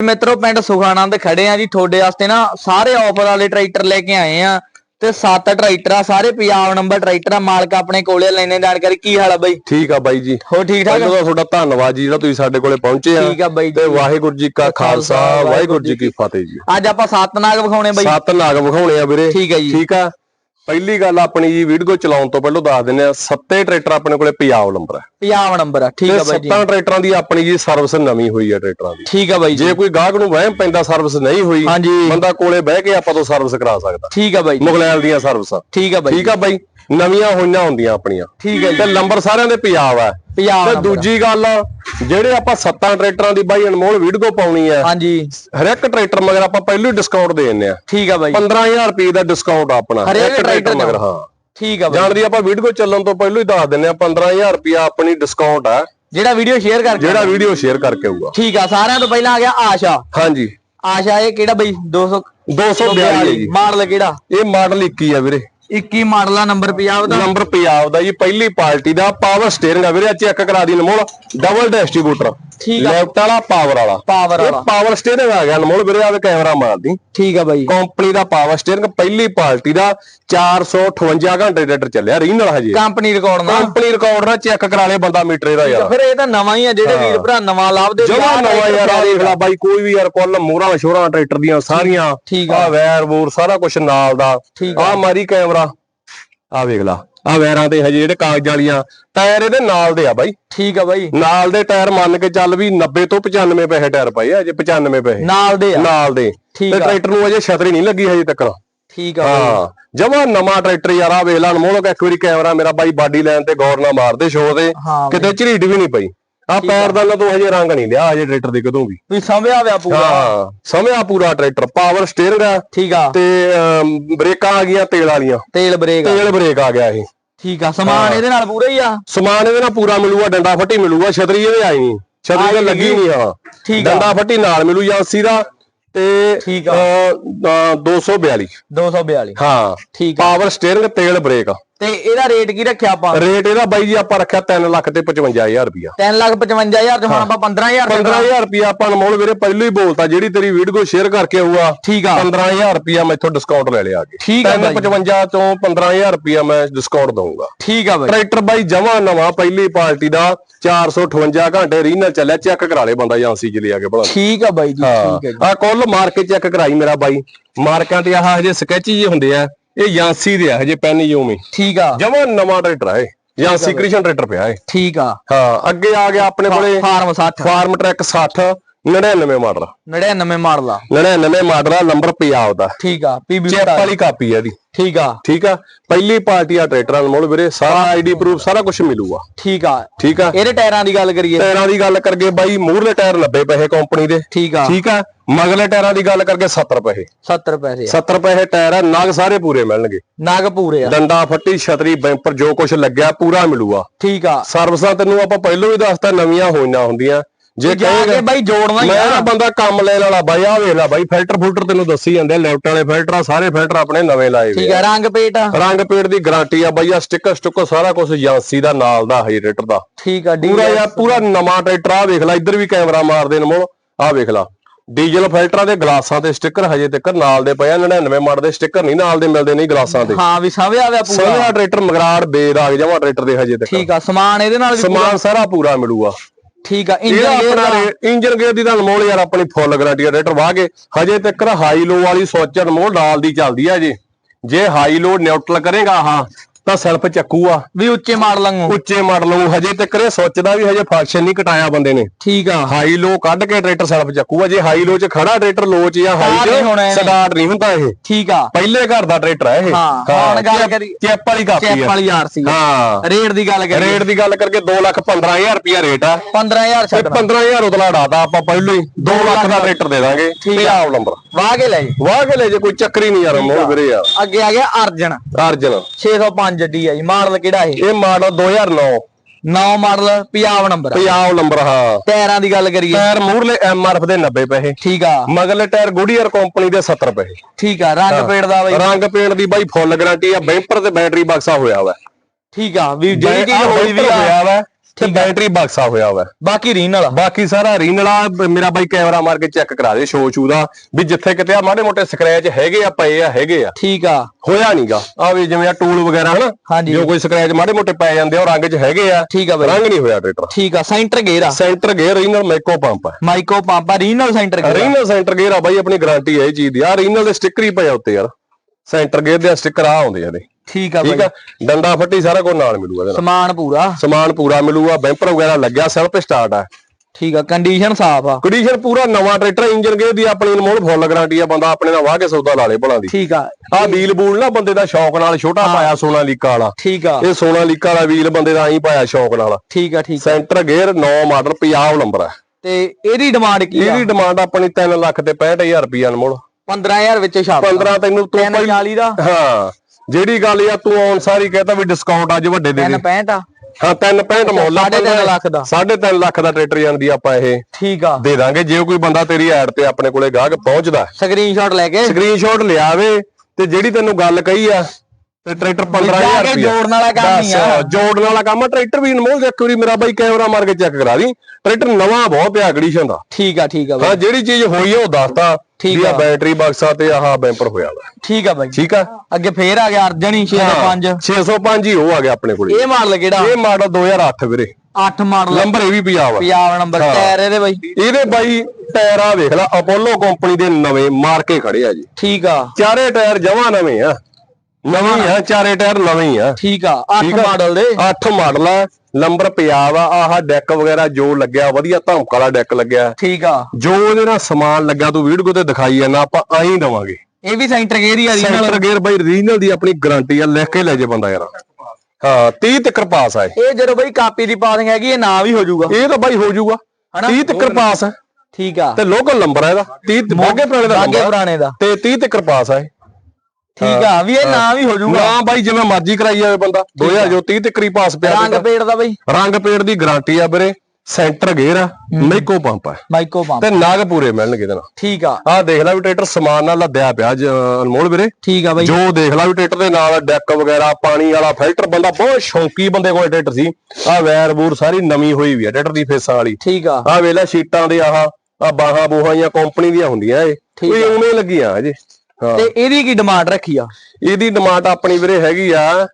ਮਿੱਤਰੋ ਪਿੰਡ ਸੁਖਾਨੰਦ ਖੜੇ ਆ ਜੀ। ਤੁਹਾਡੇ ਵਾਸਤੇ ਨਾ ਸਾਰੇ ਆਫਰ ਵਾਲੇ ਟਰੈਕਟਰ ਲੈ ਕੇ ਆਏ ਆ ਤੇ ਸੱਤ ਟਰੈਕਟਰ ਆ ਸਾਰੇ ਪੰਜਾਬ ਨੰਬਰ ਟਰੈਕਟਰ ਆ। ਮਾਲਕ ਆਪਣੇ ਕੋਲੇ ਲੈਣੇ ਜਾਣਕਾਰੀ ਕੀ ਹਾਲ ਆ ਬਾਈ? ਠੀਕ ਆ ਬਾਈ ਜੀ। ਹੋ ਠੀਕ ਠਾਕ ਪਹਿਲਾਂ ਤੁਹਾਡਾ ਧੰਨਵਾਦ ਜੀ ਜਿਹੜਾ ਤੁਸੀਂ ਸਾਡੇ ਕੋਲੇ ਪਹੁੰਚੇ ਆ। ਠੀਕ ਆ ਬਾਈ ਤੇ ਵਾਹਿਗੁਰੂ ਜੀ ਕਾ ਖਾਲਸਾ ਵਾਹਿਗੁਰੂ ਜੀ ਕੀ ਫਤਿਹ ਜੀ। ਅੱਜ ਆਪਾਂ ਸੱਤ ਨਾਗ ਵਿਖਾਉਣੇ ਬਾਈ। ਸੱਤ ਨਾਗ ਵਿਖਾਉਣੇ ਆ ਵੀਰੇ। ਠੀਕ ਹੈ ਜੀ। ਠੀਕ ਆ? ਪਹਿਲੀ ਗੱਲ ਆਪਣੀ ਜੀ ਵੀਡੀਓ ਚਲਾਉਣ ਤੋਂ ਪਹਿਲਾਂ ਦੱਸ ਦਿੰਦੇ ਆ ਸੱਤੇ ਟਰੈਕਟਰ ਆਪਣੇ ਕੋਲੇ ਪੰਜਾਬ ਨੰਬਰ ਹੈ। ਪੰਜਾਬ ਨੰਬਰ ਆ ਠੀਕ ਆ ਬਾਈ ਜੀ। ਸੱਤਾਂ ਟਰੈਕਟਰਾਂ ਦੀ ਆਪਣੀ ਜੀ ਸਰਵਿਸ ਨਵੀਂ ਹੋਈ ਹੈ ਟਰੈਕਟਰਾਂ ਦੀ। ਠੀਕ ਆ ਬਾਈ ਜੀ। ਜੇ ਕੋਈ ਗਾਹਕ ਨੂੰ ਵਹਿਮ ਪੈਂਦਾ ਸਰਵਿਸ ਨਹੀਂ ਹੋਈ ਹਾਂਜੀ। ਬੰਦਾ ਕੋਲੇ ਬਹਿ ਕੇ ਆਪਾਂ ਤੋਂ ਸਰਵਿਸ ਕਰਾ ਸਕਦਾ। ਠੀਕ ਆ ਬਾਈ ਮੁਗਲੈਲ ਦੀਆਂ ਸਰਵਿਸਾਂ ਠੀਕ ਆ ਬਾਈ ਠੀਕ ਆ ਬਾਈ। ਨਵੀਆਂ ਹੋਈਆਂ ਹੁੰਦੀਆਂ ਆਪਣੀਆਂ। ਠੀਕ ਹੈ ਤੇ ਨੰਬਰ ਸਾਰਿਆਂ ਦੇ ਪੰਜਾਬ ਆ ਪੰਜਾਬ ਤੇ। ਦੂਜੀ ਗੱਲ ਜਿਹੜੇ ਆਪਾਂ ਸੱਤਾਂ ਟਰੈਕਟਰਾਂ ਦੀ ਬਾਈ ਅਨਮੋਲ ਵੀਡੀਓ ਪਾਉਣੀ ਆ ਹਾਂਜੀ। ਹਰ ਇੱਕ ਟਰੈਕਟਰ ਮਗਰ ਆਪਾਂ ਪਹਿਲਾਂ ਹੀ ਡਿਸਕਾਊਂਟ ਦੇ ਦਿੰਨੇ ਆ ਠੀਕ ਆ ਬਾਈ। 15000 ਰੁਪਏ ਦਾ ਡਿਸਕਾਊਂਟ ਆਪਣਾ ਹਰੇਕ ਟਰੈਕਟਰ ਮਗਰ। ਹਾਂ। ਠੀਕ ਆ ਬਾਈ। ਜਾਣਦੀ ਆਪਾਂ ਵੀਡੀਓ ਚੱਲਣ ਤੋਂ ਪਹਿਲਾਂ ਹੀ ਦੱਸ ਦਿੰਨੇ ਆ 15000 ਰੁਪਏ ਆਪਣੀ ਡਿਸਕਾਊਂਟ ਆ। ਜਿਹੜਾ ਵੀਡੀਓ ਸ਼ੇਅਰ ਕਰਕੇ ਜਿਹੜਾ ਵੀਡੀਓ ਸ਼ੇਅਰ ਕਰਕੇ ਆਊਗਾ। ਠੀਕ ਆ ਸਾਰਿਆਂ ਤੋਂ ਪਹਿਲਾਂ ਆ ਗਿਆ ਆਸ਼ਾ। ਹਾਂਜੀ। ਆਸ਼ਾ ਇਹ ਕਿਹੜਾ ਬਾਈ? 200 242 ਹੈ ਜੀ। ਮਾਡਲ ਕਿਹੜਾ? ਇਹ ਮਾਡਲ 21 ਆ ਵੀਰੇ। 21 ਮਾਡਲ ਨੰਬਰ ਪੰਜਾਬ ਦਾ। ਨੰਬਰ ਪੰਜਾਬ ਦਾ ਜੀ ਪਹਿਲੀ ਪਾਰਟੀ ਦਾ ਪਾਵਰ ਸਟੀਅਰਿੰਗ ਆ ਵੀਰੇ ਚੈੱਕ ਕਰਾ ਦੀ ਅਨਮੋਲ ਡਬਲ ਡਿਸਟ੍ਰੀਬਿਊਟਰ ਠੀਕ ਆ। ਲੈਫਟ ਵਾਲਾ ਪਾਵਰ ਵਾਲਾ। ਪਾਵਰ ਇਹ ਵਾਲਾ। ਪਾਵਰ ਸਟੀਅਰਿੰਗ ਆ ਗਿਆ ਅਨਮੋਲ ਵੀਰੇ ਆਵੇ ਕੈਮਰਾ ਮਾਰਦੀ ਠੀਕ ਆ ਬਾਈ। ਕੰਪਨੀ ਦਾ ਪਾਵਰ ਸਟੀਅਰਿੰਗ ਪਹਿਲੀ ਪਾਰਟੀ ਦਾ 458 ਘੰਟੇ ਰੇਟਰ ਚੱਲਿਆ ਰੀਨਲ ਹਜੇ। ਕੰਪਨੀ ਰਿਕਾਰਡ ਨਾਲ ਕੰਪਨੀ ਰਿਕਾਰਡ ਨਾਲ ਚੈੱਕ ਕਰਾ ਲੇ ਬੰਦਾ ਮੀਟਰ ਇਹਦਾ ਯਾਰ। ਫਿਰ ਇਹ ਤਾਂ ਨਵਾਂ ਹੀ ਆ ਜਿਹੜੇ ਵੀਰ ਭਰਾ ਨਵਾਂ ਲੱਭਦੇ ਜਮਾ ਨਵਾਂ ਯਾਰ ਆ ਦੇਖ ਲੈ ਬਾਈ ਕੋਈ ਵੀ ਯਾਰ ਕੁੱਲ ਮੋਹਰਾਂ ਸ਼ੋਰਾਂ ਟਰੈਕਟਰ ਦੀਆਂ ਸਾਰੀਆਂ ਆ। ਵੈਰ ਵੂਰ ਸਾਰਾ ਕੁਝ ਨਾਲ ਦਾ। ਆ। ਮਾਰੀ ਕੈਮਰਾ ਆ ਵੇਖ ਲਾ ਆ ਵੈਰਾਂ ਤੇ ਹਜੇ ਜਿਹੜੇ ਕਾਗਜ਼ ਵਾਲੀਆਂ ਟਾਇਰ ਇਹਦੇ ਨਾਲ ਦੇ ਆ ਬਾਈ। ਠੀਕ ਆ ਬਾਈ। ਨਾਲ ਦੇ ਟਾਇਰ ਮੰਨ ਕੇ ਚੱਲ ਵੀ 90 ਤੋਂ 95 ਪੈਸੇ ਟਾਇਰ ਪਏ ਆ ਅਜੇ 95 ਪੈਸੇ। ਨਾਲ ਦੇ ਆ। ਨਾਲ ਦੇ। ਠੀਕ ਤੇ ਆ। ਟਰੈਕਟਰ ਨੂੰ ਅਜੇ ਛਤਰੀ ਨਹੀਂ ਲੱਗੀ ਹਜੇ ਤੱਕ। ਠੀਕ ਆ ਹਾਂ ਜਮਾ ਨਵਾਂ ਟਰੈਕਟਰ ਯਾਰ ਆ ਵੇਖ ਲਾ ਅਨਮੋਲਕ ਇੱਕ ਵਾਰੀ ਕੈਮਰਾ ਮੇਰਾ ਬਾਈ ਬਾਡੀ ਲਾਈਨ ਤੇ ਗੌਰ ਨਾਲ ਮਾਰਦੇ ਸ਼ੋਅ ਤੇ। ਕਿਤੇ ਝਰੀਟ ਵੀ ਨਹੀਂ ਪਈ। ਆ ਪੈਰ ਦਾ ਤੋਂ ਹਜੇ ਰੰਗ ਨਹੀਂ ਲਿਆ ਹਜੇ ਟਰੈਕਟਰ ਦੇ ਕਦੋਂ ਵੀ। ਵੀ ਸੰਭਿਆ ਹੋਇਆ ਪੂਰਾ। ਹਾਂ ਸਮਿਆ ਪੂਰਾ ਟਰੈਕਟਰ ਪਾਵਰ ਸਟੀਅਰਿੰਗ ਆ ਠੀਕ ਆ। ਤੇ ਅਮ, ਬ੍ਰੇਕਾਂ ਆ ਗਈਆਂ ਤੇਲ ਵਾਲੀਆਂ। ਤੇਲ ਬ੍ਰੇਕ ਆ। ਤੇਲ ਬ੍ਰੇਕ ਆ ਗਿਆ ਇਹ। ਠੀਕ ਆ ਸਮਾਨ ਇਹਦੇ ਨਾਲ ਪੂਰਾ ਹੀ ਆ? ਸਮਾਨ ਇਹਦੇ ਨਾਲ ਪੂਰਾ ਮਿਲੂਗਾ ਡੰਡਾ ਫੱਟੀ ਮਿਲੂਗਾ ਛਤਰੀ ਇਹਦੇ ਆਈ ਨਹੀਂ। ਛਤਰੀ ਆਈ ਤੇ ਲੱਗੀ। ਨਹੀਂ। ਹਾਂ। ਠੀਕ ਆ। ਡੰਡਾ ਫੱਟੀ ਨਾਲ ਮਿਲੂ ਏਜੰਸੀ ਦਾ ਤੇ ਠੀਕ ਆ। ਅ, ਅ, 242 242 ਹਾਂ। ਠੀਕ ਆ। ਪਾਵਰ ਸਟੀਅਰਿੰਗ ਤੇਲ ਬ੍ਰੇਕ ਤੇ ਇਹਦਾ ਰੇਟ ਕੀ ਰੱਖਿਆ ਆਪਾਂ? ਰੇਟ ਇਹਦਾ ਬਾਈ ਜੀ ਆਪਾਂ ਰੱਖਿਆ 3 ਲੱਖ ਤੇ 55000 ਰੁਪਿਆ 3 ਲੱਖ 55000 ਤੇ ਹੁਣ ਆਪਾਂ 15000 ਦੇ 15000 ਰੁਪਿਆ ਆਪਾਂ ਅਨਮੋਲ ਵੀਰੇ ਪਹਿਲਾਂ ਹੀ ਬੋਲਤਾ ਜਿਹੜੀ ਤੇਰੀ ਵੀਡੀਓ ਸ਼ੇਅਰ ਕਰਕੇ ਆਊਗਾ ਠੀਕ ਆ। 15000 ਰੁਪਿਆ ਮੈਥੋਂ ਡਿਸਕਾਊਂਟ ਲੈ ਲਿਆ ਅੱਗੇ। ਠੀਕ ਆ ਬਾਈ। 55 ਤੋਂ 15000 ਰੁਪਿਆ ਮੈਂ ਡਿਸਕਾਊਂਟ ਦਊਂਗਾ। ਠੀਕ ਆ ਬਾਈ। ਟਰੈਕਟਰ ਬਾਈ ਜਮਾ ਨਵਾਂ ਪਹਿਲੀ ਪਾਰਟੀ ਦਾ 458 ਘੰਟੇ ਰੀਨਲ ਚੱਲਿਆ ਚੈੱਕ ਕਰਾ ਲੇ ਬੰਦਾ ਏਜੰਸੀ ਚ ਲਿਆ ਕੇ ਭਲਾ। ਠੀਕ ਆ ਬਾਈ ਜੀ ਠੀਕ ਜੀ। ਆ ਕੁੱਲ ਮਾਰ ਕੇ ਚੈੱਕ ਕਰਾਈ ਮੇਰਾ ਬਾਈ। ਮਾਰਕਾਂ ਤੇ ਆਹ ਹਜੇ ਸਕੈਚ ਜਿਹੇ ਹੁੰਦੇ ਆ। ਇਹ ਏਜੰਸੀ ਦੇ ਆ ਹਜੇ ਪੈਨ ਯੂਮੀ ਠੀਕ ਆ। ਜਮਾ ਨਵਾਂ ਟਰੈਕਟਰ ਆ ਇਹ। ਏਜੰਸੀ ਕ੍ਰਿਸ਼ਨ ਟਰੈਕਟਰ ਪਿਆ ਇਹ। ਠੀਕ ਆ। ਹਾਂ ਅੱਗੇ ਆ ਗਿਆ ਆਪਣੇ ਕੋਲੇ farm 60 Farmtrac 60 99 model. 99 model ਆ। 99 ਮਾਡਲ ਆ ਨੰਬਰ ਪੰਜਾਬ ਦਾ ਠੀਕ ਆ ਪੀਬੀ ਚੈਪ ਵਾਲੀ ਕਾਪੀ ਆ ਦੀ ਠੀਕ ਆ। ਠੀਕ ਆ? ਪਹਿਲੀ ਪਾਰਟੀ ਆ ਟਰੈਕਟਰ ਅਨਮੋਲ ਵੀਰੇ ਸਾਰਾ ਆਈਡੀ ਪ੍ਰੂਫ ਸਾਰਾ ਕੁਝ ਮਿਲੂਗਾ। ਠੀਕ ਆ। ਠੀਕ ਆ? ਇਹਦੇ ਟਾਇਰਾਂ ਦੀ ਗੱਲ ਕਰੀਏ। ਟਾਇਰਾਂ ਦੀ ਗੱਲ ਕਰਕੇ ਬਾਈ ਮੂਹਰਲੇ ਟਾਇਰ 90 ਪੈਸੇ ਕੰਪਨੀ ਦੇ। ਠੀਕ ਆ। ਠੀਕ ਆ? ਮਗਲੇ ਟਾਇਰਾਂ ਦੀ ਗੱਲ ਕਰਕੇ 70 ਪੈਸੇ 70 ਪੈਸੇ ਆ। 70 ਪੈਸੇ ਟਾਇਰ ਆ ਨਗ ਸਾਰੇ ਪੂਰੇ ਮਿਲਣਗੇ। ਨਗ ਪੂਰੇ ਆ। ਡੰਡਾ ਫੱਟੀ ਛਤਰੀ ਬੈਂਪਰ ਜੋ ਕੁਝ ਲੱਗਿਆ ਪੂਰਾ ਮਿਲੂਗਾ। ਠੀਕ ਆ। ਸਰਵਿਸਾਂ ਤੈਨੂੰ ਆਪਾਂ ਪਹਿਲਾਂ ਵੀ ਦੱਸਤਾ ਨਵੀਆਂ ਹੋਈਆਂ ਹੁੰਦੀਆਂ। ਜੇ ਕਹੇਗਾ ਬਾਈ ਜੋੜਨਾ ਹੀ ਆ। ਨਾ ਬੰਦਾ ਕੰਮ ਲੈਣ ਵਾਲਾ ਬਾਈ ਆ ਵੇਖ ਲੈ ਬਾਈ ਫਿਲਟਰ ਫੁਲਟਰ ਤੈਨੂੰ ਦੱਸੀ ਜਾਂਦੇ ਲੈਫਟ ਵਾਲੇ ਫਿਲਟਰ ਆ ਸਾਰੇ ਫਿਲਟਰ ਆਪਣੇ ਨਵੇਂ ਲਾਏ ਠੀਕ ਹੋਏ ਆ। ਰੰਗ ਪੇਟ ਆ। ਰੰਗ ਪੇੜ ਦੀ ਗਾਰੰਟੀ ਆ ਬਾਈ ਆ ਸਟicker ਸਟੁੱਕਰ ਸਾਰਾ ਕੁਝ ਏਜੰਸੀ ਦਾ ਨਾਲ ਦਾ ਹਾਈਰੇਟਰ ਦਾ। ਠੀਕ ਆ ਪੂਰਾ ਯਾਰ ਪੂਰਾ ਨਵਾਂ ਟਰੈਕਟਰ ਆ ਵੇਖ ਲੈ ਇੱਧਰ ਵੀ ਕੈਮਰਾ ਮਾਰਦੇ ਨਮੋ ਆ ਵੇਖ ਲੈ। ਡੀਜ਼ਲ ਫਿਲਟਰਾਂ ਦੇ ਗਲਾਸਾਂ ਤੇ ਸਟicker ਹਜੇ ਤੱਕ ਨਾਲ ਦੇ ਪਏ ਆ 99 ਮਾਡਲ ਦੇ ਸਟicker ਨਹੀਂ ਨਾਲ ਦੇ ਮਿਲਦੇ ਨਹੀਂ ਗਲਾਸਾਂ ਦੇ। ਹਾਂ ਵੀ ਸੰਭਿਆ ਹੋਇਆ ਪੂਰਾ। ਸੋਹਣਾ ਟਰੈਕਟਰ ਮਗਰਾੜ ਬੇਦਾਗ ਜਮਾ ਟਰੈਕਟਰ ਦੇ ਹਜੇ ਤੱਕ। ਠੀਕ ਆ ਸਮਾਨ ਇਹਦੇ ਨਾਲ ਵੀ ਸਮਾਨ ਸਾਰਾ ਪੂਰਾ ਮਿਲੂਗਾ। ਠੀਕ ਆ ਇਹ ਇੰਜਨ ਆਪਣਾ ਇੰਜਨ ਗੇਅਰ ਦੀ ਤਾਂ ਅਨਮੋਲ ਯਾਰ ਆਪਣੀ ਫੁੱਲ ਗਾਰੰਟੀ ਆ ਟਰੈਕਟਰ ਵਾਹ ਕੇ ਹਜੇ ਤੱਕ ਹਾਈ ਲੋ ਵਾਲੀ ਸੋਚ ਅਨਮੋਲ ਨਾਲ ਦੀ ਚੱਲਦੀ ਆ ਜੀ। ਜੇ ਹਾਈ ਲੋ ਨਿਊਟਰਲ ਕਰੇਗਾ ਹਾਂ ਤਾਂ ਸੈਲਫ ਚੱਕੂ ਆ। ਵੀ ਉੱਚੇ ਮਾਡਲ ਵਾਂਗੂ। ਉੱਚੇ ਮਾਡਲ ਨੂੰ ਹਜੇ ਤੱਕ ਇਹ ਸੋਚਦਾ ਵੀ ਹਜੇ ਫੰਕਸ਼ਨ ਨਹੀਂ ਕਟਾਇਆ ਬੰਦੇ ਨੇ। ਠੀਕ ਆ। ਹਾਈ ਲੋ ਕੱਢ ਕੇ ਟਰੈਕਟਰ ਸੈਲਫ ਚੱਕੂਗਾ ਜੇ ਹਾਈ ਲੋ 'ਚ ਖੜਾ ਟਰੈਕਟਰ ਲੋ 'ਚ ਜਾਂ ਹਾਈ 'ਚ। ਸਟਾਰਟ ਨਹੀਂ ਹੁੰਦਾ ਇਹ। ਠੀਕ ਆ। ਪਹਿਲੇ ਘਰ ਦਾ ਟਰੈਕਟਰ ਹੈ ਇਹ। ਹਾਂ, ਹੁਣ ਗੱਲ ਕਰੀ- ਚੈਪ ਵਾਲੀ ਕਾਪੀ ਚੈਪ ਆ ਵਾਲੀ ਆਰਸੀ ਹਾਂ। ਰੇਟ ਦੀ ਗੱਲ ਕਰੀਏ। ਰੇਟ ਦੀ ਗੱਲ ਕਰਕੇ 2 ਲੱਖ 15000 ਰੁਪਿਆ ਰੇਟ ਆ। 15000 ਤੇ ਛੱਡਣਾ 15000 ਉਤਲਾ ਡਾਤਾ ਆਪਾਂ ਪਹਿਲਾਂ ਹੀ। 2 ਲੱਖ ਦਾ ਟਰੈਕਟਰ ਦੇ ਦਾਂਗੇ। ਤੇ ਆ। ਆਪ ਨੰਬਰ ਵਾਹ ਕੇ ਲੈ ਜੀ। ਵਾਹ ਕੇ ਲੈ ਜੇ ਕੋਈ ਚੱਕਰੀ ਨਹੀਂ ਯਾਰ ਮੋਹ ਵੀਰੇ ਯਾਰ। ਅੱਗੇ ਆ ਗਿਆ ਅਰਜਨ। ਅਰਜਨ। 605 ਡੀ ਆ ਜੀ ਮਾਡਲ ਕਿਹੜਾ ਇਹ? ਇਹ ਮਾਡਲ 2009 ਨੌ। ਮਾਡਲ ਪੰਜਾਬ ਨੰਬਰ ਆ। ਪੰਜਾਬ ਨੰਬਰ ਹਾਂ। ਟਾਇਰਾਂ ਦੀ ਗੱਲ ਕਰੀਏ। ਟਾਇਰ ਮੂਰਲੇ ਐਮਆਰਐਫ ਦੇ 90 ਪੈਸੇ। ਠੀਕ ਆ। ਮਗਲੇ ਟਾਇਰ ਗੁਡੀਅਰ ਕੰਪਨੀ ਦੇ 70 ਪੈਸੇ। ਠੀਕ ਆ ਰੰਗ ਪੇੜ ਦਾ ਬਈ। ਰੰਗ ਪੇਂਟ ਦੀ ਬਾਈ ਫੁੱਲ ਗਾਰੰਟੀ ਆ ਬੈਂਪਰ ਤੇ ਬੈਟਰੀ ਬਕਸਾ ਹੋਇਆ ਵਾ। ਠੀਕ ਆ ਵੀ ਜਿਹੜੀ ਚੀਜ਼ ਹੋਈ ਵੀ ਆ। ਹੋਇਆ ਵਾ। ਤੇ ਬੈਟਰੀ ਬਕਸਾ ਹੋਇਆ ਵਾ। ਬਾਕੀ ਰੀਨ ਵਾਲਾ। ਬਾਕੀ ਸਾਰਾ ਰੀਨਲਾ ਮੇਰਾ ਬਾਈ ਕੈਮਰਾ ਮਾਰ ਕੇ ਚੈੱਕ ਕਰਾ ਦੇ ਸ਼ੋ ਚੂ ਦਾ। ਵੀ ਜਿੱਥੇ ਕਿਤੇ ਆ ਮਾੜੇ ਮੋਟੇ ਸਕ੍ਰੈਚ ਹੈਗੇ ਆ ਪਏ ਆ ਹੈਗੇ ਆ। ਠੀਕ ਆ। ਹੋਇਆ ਨਹੀਂਗਾ ਆ ਵੀ ਜਿਵੇਂ ਆ ਟੂਲ ਵਗੈਰਾ ਹਨਾ? ਜੋ ਕੋਈ ਸਕ੍ਰੈਚ ਮਾੜੇ ਮੋਟੇ ਪੈ ਜਾਂਦੇ ਆ ਰੰਗ 'ਚ ਹੈਗੇ ਆ। ਠੀਕ ਆ ਬਾਈ। ਰੰਗ ਨਹੀਂ ਹੋਇਆ ਟਰੈਕਟਰ। ਠੀਕ ਆ ਸੈਂਟਰ ਗੇਅਰ ਆ। ਸੈਂਟਰ ਗੇਅਰ ਰੀਨਲ ਮੈਕੋ ਪੰਪ ਆ। ਮਾਈਕੋ ਪੰਪ ਰੀਨਲ ਸੈਂਟਰ ਗੇਅਰ ਆ। ਰੀਨਲ ਸੈਂਟਰ ਗੇਅਰ ਆ ਬਾਈ ਆਪਣੀ ਗਾਰੰਟੀ ਹੈ ਇਹ ਚੀਜ਼ ਦੀ। ਆ ਰੀਨਲ ਦੇ ਸਟicker ਹੀ ਪਿਆ ਉੱਤੇ ਯਾਰ। ਸੈਂਟਰ ਗੇਅਰ ਦੇ ਸਟicker ਆ ਆਉਂਦੇ ਆ ਇਹਦੇ। ਠੀਕ ਆ ਠੀਕ ਆ। ਡੰਡਾ ਫੱਟੀ ਸਾਰਾ ਕੁਝ ਨਾਲ ਮਿਲੂਗਾ ਇਹਦੇ ਨਾਲ। ਸਮਾਨ ਪੂਰਾ। ਸਮਾਨ ਪੂਰਾ ਮਿਲੂਗਾ ਬੈਂਪਰ ਵਗੈਰਾ ਲੱਗਿਆ ਸੈਲਫ ਸਟਾਰਟ ਆ। ਠੀਕ ਆ ਕੰਡੀਸ਼ਨ ਸਾਫ਼ ਆ। ਕੰਡੀਸ਼ਨ ਪੂਰਾ ਨਵਾਂ ਟਰੈਕਟਰ ਇੰਜਨ ਗੇਅਰ ਦੀ ਆਪਣੀ ਅਨਮੋਲ ਫੁੱਲ ਗਾਰੰਟੀ ਆ ਬੰਦਾ ਆਪਣੇ ਨਾਲ ਵਾਹ ਕੇ ਸੌਦਾ ਲਾ ਲੇ ਭਲਾਂ ਦੀ। ਠੀਕ ਆ। ਆ ਵੀਲ ਬੂਲ ਨਾ ਬੰਦੇ ਦਾ ਸ਼ੌਕ ਨਾਲ ਛੋਟਾ ਪਾਇਆ ਸੋਨਾ ਲੀਕਾ ਵਾਲਾ। ਠੀਕ ਆ। ਇਹ ਸੋਨਾ ਲੀਕਾ ਵਾਲਾ ਵੀਲ ਬੰਦੇ ਦਾ ਐਂ ਪਾਇਆ ਸ਼ੌਕ ਨਾਲ। ਠੀਕ ਆ ਠੀਕ ਆ। Centre gear 9 model Punjab number ਹੈ ਤੇ ਇਹਦੀ ਡਿਮਾਂਡ ਕੀ ਆ? ਇਹਦੀ ਡਿਮਾਂਡ ਆਪਣੀ 3 ਲੱਖ ਤੇ 65000 ਰੁਪਈਆ ਅਨਮੋਲ। 15000 ਵਿੱਚ ਛਾਪ 15 ਤੈਨੂੰ ਤੂੰ ਪਹਿਲਾਂ- 340 ਦਾ। ਹਾਂ। ਜਿਹੜੀ ਗੱਲ ਆ ਤੂੰ ਆਉਣ ਸਾਰੀ ਕਹਤਾ ਵੀ ਡਿਸਕਾਊਂਟ ਅੱਜ ਵੱਡੇ ਦੇ ਦੇ। 365 ਆ। ਹਾਂ 365 ਮੁੱਲ ਆ ਸਾਢੇ ਤਿੰਨ ਲੱਖ ਦਾ। 3.5 ਲੱਖ ਦਾ ਟਰੈਕਟਰ ਜਾਂਦੀ ਆਪਾਂ ਇਹ ਠੀਕ ਆ। ਦੇ ਦਾਂਗੇ। ਜੇ ਕੋਈ ਬੰਦਾ ਤੇਰੀ ਐਡ ਤੇ ਆਪਣੇ ਕੋਲੇ ਗਾਹਕ ਪਹੁੰਚਦਾ ਸਕਰੀਨਸ਼ਾਟ ਲੈ ਕੇ। ਸਕਰੀਨਸ਼ਾਟ ਲਿਆਵੇ ਤੇ ਜਿਹੜੀ ਤੈਨੂੰ ਗੱਲ ਕਹੀ ਆ ਤੇ ਟਰੈਕਟਰ 15000 ਜਾ ਕੇ ਰੁਪਇਆ ਜੋੜਨ ਵਾਲਾ ਕੰਮ ਨਹੀਂ ਆ। ਜੋੜਨ ਵਾਲਾ ਕੰਮ ਆ ਟਰੈਕਟਰ ਵੀ ਅਨਮੋਲ ਇੱਕ ਵਾਰੀ ਮੇਰਾ ਬਾਈ ਕੈਮਰਾ ਮਾਰ ਕੇ ਚੈੱਕ ਕਰਾ ਦੀ। ਟਰੈਕਟਰ ਨਵਾਂ ਬਹੁਤ ਪਿਆ ਕੰਡੀਸ਼ਨ ਦਾ। ਠੀਕ ਆ ਠੀਕ ਆ ਬਾਈ। ਹਾਂ ਜਿਹੜੀ ਚੀਜ਼ ਹੋਈ ਆ ਉਹ ਦੱਸਤਾ ਠੀਕ ਵੀ ਆ। ਬੈਟਰੀ ਬਕਸਾ ਤੇ ਆਹ ਬੈਂਪਰ ਹੋਇਆ ਵਾ। ਠੀਕ ਆ ਬਾਈ। ਠੀਕ ਆ? ਅੱਗੇ ਫੇਰ ਆ ਗਿਆ ਅਰਜਨ ਹੀ 605 605 ਹੀ ਉਹ ਆ ਗਿਆ ਆਪਣੇ ਕੋਲੇ। ਇਹ ਮਾਡਲ ਕਿਹੜਾ? ਇਹ ਮਾਡਲ 2008 ਵੀਰੇ। 8 ਮਾਡਲ ਨੰਬਰ ਇਹ ਵੀ ਪੰਜਾਬ ਪੰਜਾਬ ਨੰਬਰ। ਟਾਇਰ ਇਹਦੇ ਬਾਈ। ਇਹਦੇ ਬਾਈ ਟਾਇਰ ਆ ਵੇਖ ਲੈ ਅਪੋਲੋ ਕੰਪਨੀ ਦੇ ਨਵੇਂ ਮਾਰ ਕੇ ਖੜੇ ਆ ਜੀ। ਠੀਕ ਆ। ਚਾਰੇ ਟਾਇਰ ਜਮਾ ਨਵੇਂ ਆ। ਨਵੇਂ ਆ ਚਾਰੇ ਟਾਇਰ ਨਵੇਂ ਹੀ ਆ। ਠੀਕ ਆ 8 ਠੀਕ ਆ। ਮਾਡਲ ਦੇ। 8 ਮਾਡਲ ਆ ਨੰਬਰ ਪੰਜਾਬ ਆ ਆਹ ਡੈਕ ਵਗੈਰਾ ਜੋ ਲੱਗਿਆ ਵਧੀਆ ਧਮਕ ਵਾਲਾ ਡੈਕ ਲੱਗਿਆ। ਠੀਕ ਆ। ਜੋ ਉਹਦੇ ਨਾਲ ਸਮਾਨ ਲੱਗਾ ਤੂੰ ਵੀਡੀਓ ਤੇ ਦਿਖਾਈ ਜਾਂਦਾ ਆਪਾਂ ਐਂ ਦਵਾਂਗੇ। ਇਹ ਵੀ ਸੈਂਟਰ ਗੇਅਰ ਹੀ ਆ ਜੀ ਸੈਂਟਰ ਗੇਅਰ ਬਾਈ ਰੀਜਨਲ ਦੀ ਆਪਣੀ ਗਾਰੰਟੀ ਆ ਲਿਖ ਕੇ ਲੈ ਜੇ ਬੰਦਾ ਯਾਰ। ਹਾਂ 30 ਤੱਕ ਪਾਸ ਆ ਇਹ। ਜਦੋਂ ਬਾਈ ਕਾਪੀ ਦੀ ਪਾਸਿੰਗ ਹੈਗੀ ਇਹ ਨਾ ਵੀ ਹੋ ਜਾਊਗਾ। ਇਹ ਤਾਂ ਬਾਈ ਹੋ ਜਾਊਗਾ। ਹਨਾ? 30 ਤੱਕ ਪਾਸ ਆ। ਠੀਕ ਆ। ਤੇ ਲੋਕਲ ਨੰਬਰ ਆ ਇਹਦਾ। 30 ਬਾਗੇ ਪੁਰਾਣੇ ਦਾ ਬਾਗੇ ਪੁਰਾਣੇ ਦਾ। ਤੇ 30 ਤੱਕ ਪਾਸ ਆ ਇਹ। ਠੀਕ ਆ ਵੀ ਇਹ ਨਾ ਵੀ ਹੋ ਜਾਊਗਾ। ਨਾ ਬਾਈ ਜਿਵੇਂ ਮਰਜ਼ੀ ਕਰਾਈ ਜਾਵੇ ਬੰਦਾ। 2000 ਜੋ 30 ਤੱਕ ਹੀ ਪਾਸ ਪਿਆ ਰੰਗ। ਪੇੜ ਦਾ ਬਾਈ। ਰੰਗ ਪੇੜ ਦੀ ਗਾਰੰਟੀ ਆ ਵੀਰੇ। ਸੈਂਟਰ ਗੇਅਰ ਆ ਮੈਕੋ ਪੰਪ ਆ। Mico pump. ਤੇ ਨਾਗ ਪੂਰੇ ਮਿਲਣਗੇ ਇਹਦੇ ਨਾਲ। ਠੀਕ ਆ। ਆਹ ਦੇਖ ਲੈ ਵੀ ਟਰੈਕਟਰ ਸਮਾਨ ਨਾਲ ਲੱਦਿਆ ਪਿਆ ਅਨਮੋਲ ਵੀਰੇ। ਠੀਕ ਆ ਬਾਈ। ਜੋ ਦੇਖ ਲੈ ਵੀ ਟਰੈਕਟਰ ਦੇ ਨਾਲ ਡੈਕ ਵਗੈਰਾ ਪਾਣੀ ਵਾਲਾ ਫਿਲਟਰ ਬੰਦਾ ਬਹੁਤ ਸ਼ੌਂਕੀ ਬੰਦੇ ਕੋਲ ਟਰੈਕਟਰ ਸੀ। ਆਹ ਵੈਰ ਬੂਰ ਸਾਰੀ ਨਵੀਂ ਹੋਈ ਵੀ ਆ ਟਰੈਕਟਰ ਦੀ ਫੇਸਾਂ ਵਾਲੀ। ਠੀਕ ਆ। ਆਹ ਵੇਖ ਲੈ ਸ਼ੀਟਾਂ ਦੇ ਆਹ ਆ ਬਾਹਾਂ ਬੂਹਾਂ ਜਾਂ ਕੰਪਨੀ ਦੀਆਂ ਹੁੰਦੀਆਂ ਇਹ। ਕੋਈ ਉਵੇਂ ਲੱਗੀਆਂ ਅਜੇ ਹਾਂ ਤੇ ਇਹਦੀ ਕੀ ਡਿਮਾਂਡ ਰੱਖੀ ਆ? ਇਹਦੀ ਡਿਮਾਂਡ ਆਪਣੀ ਵੀਰੇ ਹੈਗੀ ਆ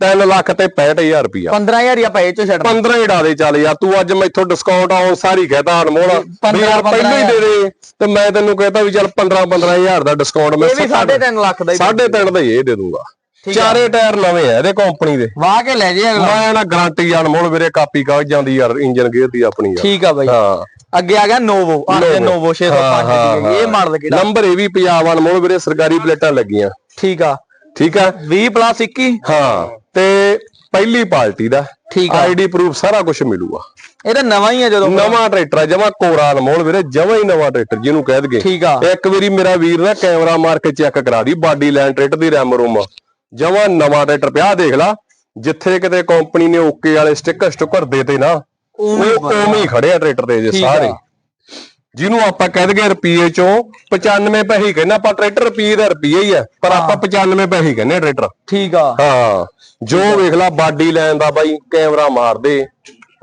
3 ਲੱਖ ਤੇ 65000 ਰੁਪਇਆ। 15000 ਹੀ ਆਪਾਂ ਇਹ ਚੋਂ ਛੱਡਣਾ 15 ਹੀ ਡਾ ਦੇ ਚੱਲ ਯਾਰ ਤੂੰ ਅੱਜ ਮੈਥੋਂ ਡਿਸਕਾਊਂਟ ਆਉਣ ਸਾਰੀ ਕਹਤਾ ਅਨਮੋਲ ਵੀ ਯਾਰ ਪਹਿਲਾਂ ਹੀ ਦੇ ਦੇ। ਤੇ ਮੈਂ ਤੈਨੂੰ ਕਹਤਾ ਵੀ ਚੱਲ 15 15000 ਦਾ ਡਿਸਕਾਊਂਟ ਮੈਂ ਇਹ ਵੀ 3.5 ਲੱਖ ਦਾ ਹੀ ਸਾਢੇ ਤਿੰਨ ਦਾ ਹੀ ਇਹ ਦੇ ਦੂੰਗਾ। ਚਾਰੇ ਟਾਇਰ ਨਵੇਂ ਆ ਇਹਦੇ ਕੰਪਨੀ ਦੇ। ਵਾਹ ਕੇ ਲੈ ਜੇ ਅਗਲਾ। ਮੈਂ ਨਾ ਗਾਰੰਟੀ ਅਨਮੋਲ ਵੀਰੇ ਕਾਪੀ ਕਾਗਜ਼ ਜਾਂਦੀ ਯਾਰ ਇੰਜਨ ਗੇਅਰ ਦੀ ਆਪਣੀ ਯਾਰ ਠੀਕ ਆ ਬਾਈ। ਹਾਂ। ਅੱਗੇ ਆ ਗਿਆ ਨੋਵੋ ਅਰਜਨ ਨੋਵੋ। 605 ਦੀ ਇਹ ਮਾਡਲ ਕਿਹੜਾ? ਨੰਬਰ ਇਹ ਵੀ ਪੰਜਾਬ ਅਨਮੋਲ ਵੀਰੇ ਸਰਕਾਰੀ ਪਲੇਟਾਂ ਲੱਗੀਆਂ। ਠੀਕ ਆ। ਠੀਕ ਆ? 20 ਪਲੱਸ 21 ਹਾਂ ਤੇ ਪਹਿਲੀ ਪਾਰਟੀ ਦਾ ਠੀਕ ਆ। ਆਈਡੀ ਪ੍ਰੂਫ ਸਾਰਾ ਕੁਝ ਮਿਲੂਗਾ। ਇਹ ਤਾਂ ਨਵਾਂ ਹੀ ਆ ਜਦੋਂ ਨਵਾਂ ਟਰੈਕਟਰ ਆ ਜਮਾ ਕੋਰਾ ਅਨਮੋਲ ਵੀਰੇ ਜਮਾ ਹੀ ਨਵਾਂ ਟਰੈਕਟਰ ਜਿਹਨੂੰ ਕਹਿ ਦਗੇ ਠੀਕ ਆ। ਇੱਕ ਵਾਰੀ ਮੇਰਾ ਵੀਰ ਨਾ ਕੈਮਰਾ ਮਾਰ ਕੇ ਚੈੱਕ ਕਰਾ ਦੀ ਬਾਡੀ ਲਾਈਨ ਟਰੈਕਟਰ ਦੀ ਰੈਮ ਰੂਮ। ਜਮਾ ਨਵਾਂ ਟਰੈਕਟਰ ਪਿਆ ਦੇਖ ਲਾ। ਜਿੱਥੇ ਕਿਤੇ ਕੰਪਨੀ ਨੇ ਓਕੇ ਵਾਲੇ ਸਟicker ਸਟੁੱਕਰ ਦੇਤੇ ਨਾ ਉਹ ਉਵੇਂ ਹੀ ਖੜੇ ਆ ਟਰੈਕਟਰ ਦੇ ਜੇ ਆ। ਸਾਰੇ ਜਿਹਨੂੰ ਆਪਾਂ ਕਹਿ ਦਗੇ ਰੁਪਏ ਚੋਂ 95 ਪੈਸੇ ਹੀ ਕਹਿੰਦੇ ਆਪਾਂ ਟਰੈਕਟਰ ਰੁਪਏ ਦਾ ਰੁਪਏ ਹੀ ਆ ਪਰ ਆਪਾਂ 95 ਪੈਸੇ ਹੀ ਕਹਿੰਦੇ ਆ ਟਰੈਕਟਰ। ਠੀਕ ਆ। ਹਾਂ ਜੋ ਵੇਖ ਲਾ ਬਾਡੀ ਲਾਈਨ ਦਾ ਬਾਈ ਕੈਮਰਾ ਮਾਰ ਦੇ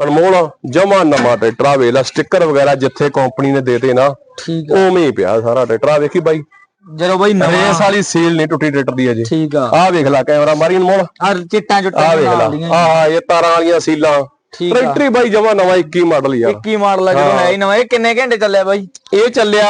ਅਨਮੋਲ ਜਮਾ ਨਵਾਂ ਟਰੈਕਟਰ ਆ ਵੇਖ ਲਾ ਸਟicker ਵਗੈਰਾ ਜਿੱਥੇ ਕੰਪਨੀ ਨੇ ਦੇਤੇ ਨਾ ਠੀਕ ਆ। ਉਵੇਂ ਹੀ ਪਿਆ ਸਾਰਾ ਟਰੈਕਟਰ। ਆ ਵੇਖੀ ਬਾਈ ਜਦੋਂ ਬਾਈ ਨਵਾਂ ਰੇਸ ਵਾਲੀ ਸੀਲ ਨਹੀਂ ਟੁੱਟੀ ਟਰੈਕਟਰ ਦੀ ਅਜੇ। ਠੀਕ ਆ। ਆ ਵੇਖ ਲਾ ਕੈਮਰਾ ਮਾਰੀ ਅਨਮੋਲ। ਆ ਚਿੱਟਾਂ ਆ ਚੁੱਟਾਂ ਵੇਖ ਲਾ ਆਹ ਇਹ ਤਾਰਾਂ ਵਾਲੀਆਂ ਸੀਲਾਂ। ਠੀਕ ਆ। ਟਰੈਕਟਰ ਹੀ ਬਾਈ ਜਮਾ ਨਵਾਂ 21 ਮਾਡਲ ਯਾਰ। 21 ਮਾਡਲ ਆ ਜਦੋਂ ਹੈ। ਹੀ ਨਵਾਂ ਇਹ ਕਿੰਨੇ ਘੰਟੇ ਚੱਲਿਆ ਬਾਈ? ਇਹ ਚੱਲਿਆ